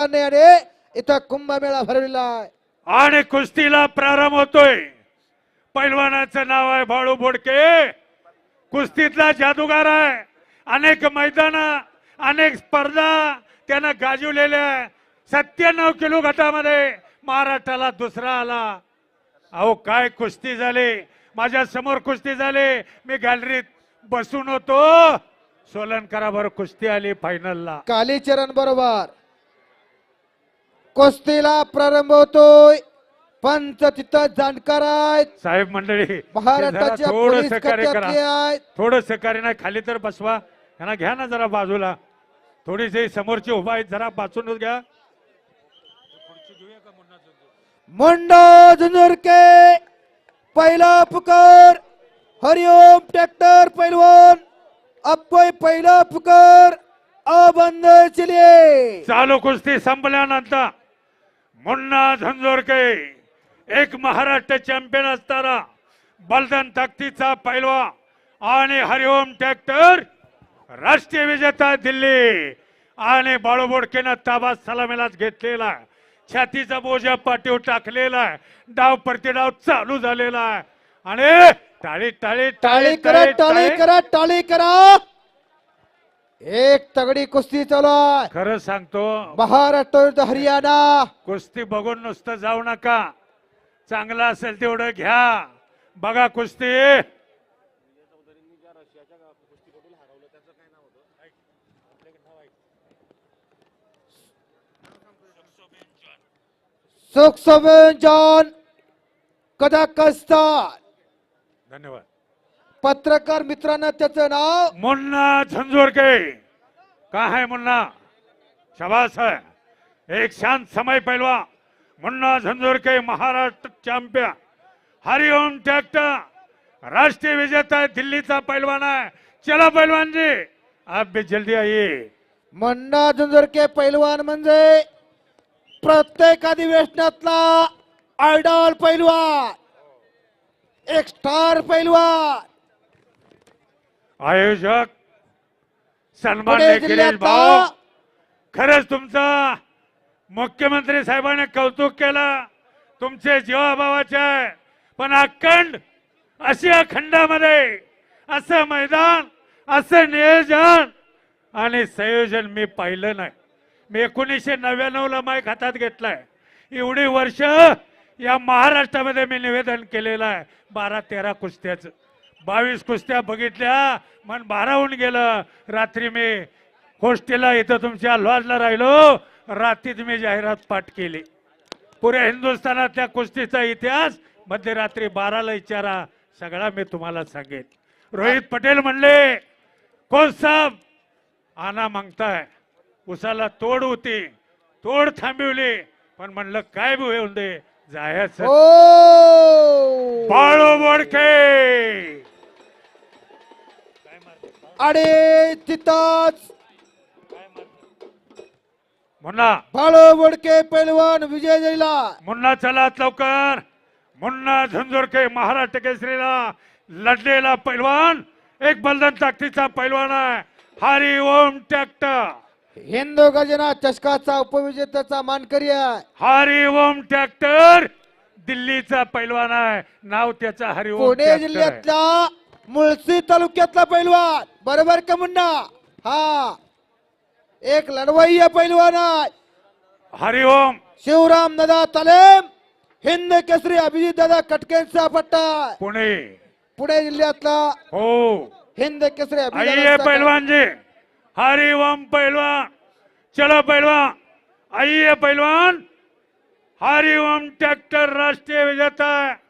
आणि इथं कुंभमेळा भरविला आणि कुस्तीला प्रारंभ होतोय. पैलवानाचं नाव आहे बाळू बोडके. कुस्तीतला जादूगार आहे. अनेक मैदान अनेक स्पर्धा त्यानं गाजवलेल्या आहे. सत्त्याण्णव किलो गटामध्ये महाराष्ट्राला दुसरा आला. अहो काय कुस्ती झाली? माझ्यासमोर कुस्ती झाली. मी गॅलरीत बसून होतो. सोलनकराबर कुस्ती आली फायनलला कालीचरण बरोबर. कुस्तीला प्रारंभ होतोय. पंच तिथं जाणकार आहेत. साहेब मंडळी महाराष्ट्राच्या थोडं पोलीस सहकार्य करा. खात्यातले आहेत. थोडं सहकार्य नाही खाली तर बसवा. यांना घ्या ना जरा बाजूला. थोडीशी समोरची उभा आहेत जरा वाचूनच घ्या. मुंडा झुंझुरके पहिला पुकार हरिओम ट्रॅक्टर पैलवान कोई पहिला पुकार अबंद चलिए चालू कुस्ती संपल्यानंतर. मुन्ना झंझोरके एक महाराष्ट्र चॅम्पियन असताना बलदन ताकदीचा पैलवा आणि हरिओम ट्रॅक्टर राष्ट्रीय विजेता दिल्ली आणि बाळू बोडकेनं ताबा सलामीलाच घेतलेला आहे. छातीचा बोजा पाठीवर टाकलेला आहे. डाव प्रतिडाव चालू झालेला आहे. आणि टाळी टाळी टाळी करा टाळी. करा टाळी करा. एक तगडी कुस्ती चालू आहे खरं सांगतो. महाराष्ट्र विरुद्ध हरियाणा. कुस्ती बघून नुसतं जाऊ नका. चांगलं असेल तेवढं घ्या. बघा कुस्ती. सुख जॉन कदाकस्तान धन्यवाद. पत्रकार मित्रांनो त्याचं नाव? मुन्ना झंझोरके. का है मुन्ना? शाबाश है एक शांत समय पहलवा मुन्ना झंझोरके महाराष्ट्र चॅम्पियन हरिओम ट्रॅक्टर राष्ट्रीय विजेता है दिल्लीचा पहलवान है चला पहलवान जी आप भी जल्दी आइए. मन्ना झुंजरके पैलवान म्हणजे प्रत्येक अधिवेशनातला आयडॉल पैलवान. एक स्टार पैलवान. आयोजक सन्मान्य जिल्ह्यातला भाऊ खरंच तुमचं मुख्यमंत्री साहेबांनी कौतुक केलं. तुमचे जीवाभावाचे पण अखंड अशा खंडामध्ये असं मैदान असं नियोजन आणि संयोजन मी पाहिलं नाही. मी एकोणीसशे नव्याण्णव ला माईक हातात घेतलाय. एवढी वर्ष या महाराष्ट्रामध्ये मी निवेदन केलेलं आहे. बारा तेरा कुस्त्याचं. बावीस कुस्त्या बघितल्या मन भारावून गेलं. रात्री मी होस्टेलला इथं तुमच्या लॉजला राहिलो. रात्रीत मी जाहिरात पाठ केली. पुऱ्या हिंदुस्थानातल्या कुस्तीचा इतिहास मध्यरात्री बाराला विचारा सगळा मी तुम्हाला सांगेन. रोहित पटेल म्हणले कोण साहेब आना मागताय. उसाला तोड होती. तोड थांबवली. पण म्हणलं काय होऊन दे जायचं. बाळू बोडके आणि तिथंच. मुन्ना. बाळू बोडके पैलवान विजय झाला मुन्ना चलात लवकर. मुन्ना झंझोरके महाराष्ट्र केसरीला लढलेला पैलवान. एक बलदन ताकदीचा पैलवान आहे. हरी ओम ट्रॅक्टर. हिंदू गजना चषकाचा उपविजेत्याचा मानकरी आहे. हरी ओम ट्रॅक्टर. दिल्लीचा पैलवान आहे. नाव त्याचा हरी ओम पुणे. जिल्ह्यातला मुळशी तालुक्यातला पैलवान. बरोबर का मुन्ना? हा. एक लढवय्या पैलवान आहे. हरी ओम. शिवराम दादा तलेम हिंद केसरी अभिजित दादा कटकेंचा पट्टा. पुणे. पुणे जिल्ह्यातला हो. हिंद केसरी अभिजित आइए पहलवान जी हरी ओम पहलवान चलो पहलवान आइए पहलवान हरी ओम ट्रैक्टर राष्ट्रीय विजेता. है